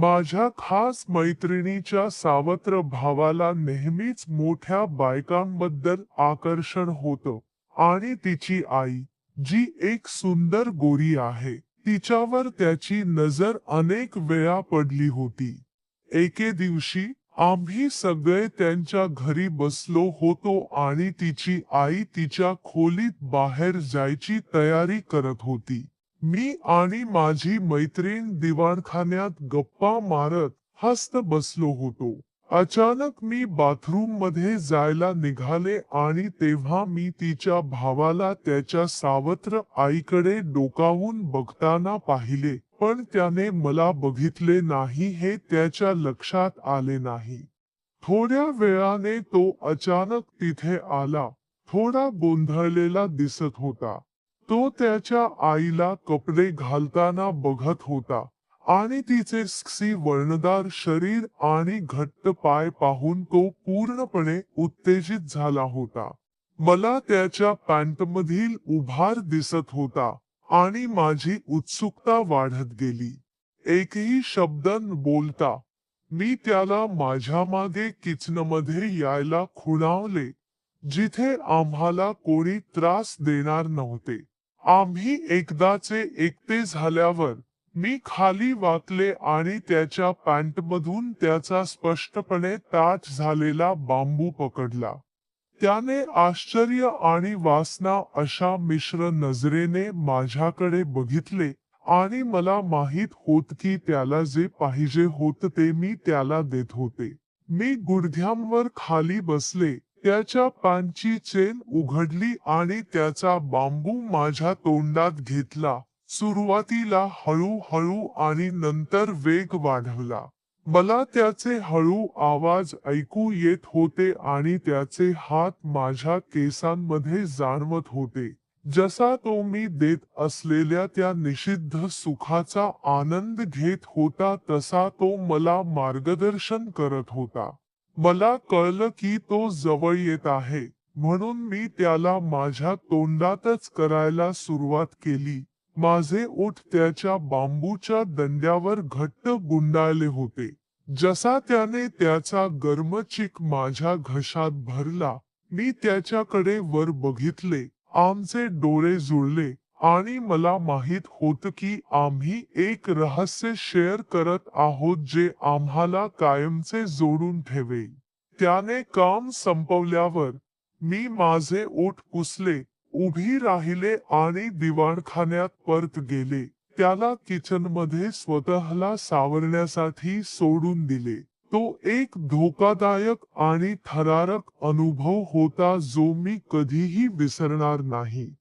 माझ्या खास मैत्रिणीच्या सावत्र भावाला नेहमीच मोठ्या बायकांबद्दल आकर्षण होतं. आणि तिची आई, जी एक सुंदर गोरी आहे, तिच्यावर त्याची नज़र अनेक वेळा पडली होती. एके दिवशी आम्ही सगळे त्यांच्या घरी बसलो होतो आणि तिची आई तिच्या खोलीत बाहेर जायची तयारी करत होती. मी आणि माझी मैत्रीण दिवाणखान्यात गप्पा मारत हस्त बसलो होतो. अचानक मी बाथरूममध्ये जायला निघाले आणि तेव्हा मी तिच्या भावाला त्याच्या सावत्र आईकडे डोकावून बघताना पाहिले पण त्याने मला बघितले नाही हे त्याच्या लक्षात आले नाही. थोड्या वेळाने तो अचानक तिथे आला थोडा गोंधळलेला दिसत होता. तो त्याच्या आईला कपडे घालताना बघत होता आणि तिचे स्क्सी वर्णदार शरीर आणि घट्ट पाय पाहून तो पूर्णपणे उत्तेजित झाला होता. मला त्याच्या पॅन्टमधील उभार दिसत होता आणि माझी उत्सुकता वाढत गेली. एकही शब्द बोलता मी त्याला माझ्या मागे किचनमध्ये यायला खुणावले जिथे आम्हाला कोणी त्रास देणार नव्हते. आम्ही एकदाचे एकटे झाल्यावर मी खाली वाकले आणि त्याच्या पॅन्टमधून त्याचा स्पष्टपणे ताट झालेला बांबू पकडला. त्याने आश्चर्य आणि वासना अशा मिश्र नजरेने माझ्याकडे बघितले आणि मला माहीत होत की त्याला जे पाहिजे होत ते मी त्याला देत होते. मी गुडघ्यांवर खाली बसले त्याच्या पानची चेन उघडली आणि त्याचा बांबू माझ्या तोंडात घेतला. सुरुवातीला हळूहळू आणि नंतर वेग वाढवला. मला त्याचे हळू आवाज ऐकू येत होते आणि त्याचे हात माझ्या केसांमध्ये जाणवत होते. जसा तो मी देत असलेल्या त्या निषिद्ध सुखाचा आनंद घेत होता तसा तो मला मार्गदर्शन करत होता. मला कळलं की तो जवळ येत आहे. म्हणून मी त्याला माझ्या तोंडातच करायला सुरुवात केली. माझे ओठ त्याच्या बांबूच्या दंड्यावर घट्ट गुंडाळले होते. जसा त्याने त्याचा गर्मचिक माझ्या घशात भरला मी त्याच्याकडे वर बघितले. आमचे डोळे जुळले. आणि मला माहित होत की आम्ही एक रहस्य शेअर करत आहोत जे आम्हाला कायमचे जोडून ठेवेल. त्याने काम संपवल्यावर मी माझे ओठ पुसले, उभी राहिले आणि दिवाणखान्यात परत गेले. त्याला किचनमध्ये स्वतःला सावरण्यासाठी सोडून दिले. तो एक धोकादायक आणि थरारक अनुभव होता जो मी कधीही विसरणार नाही.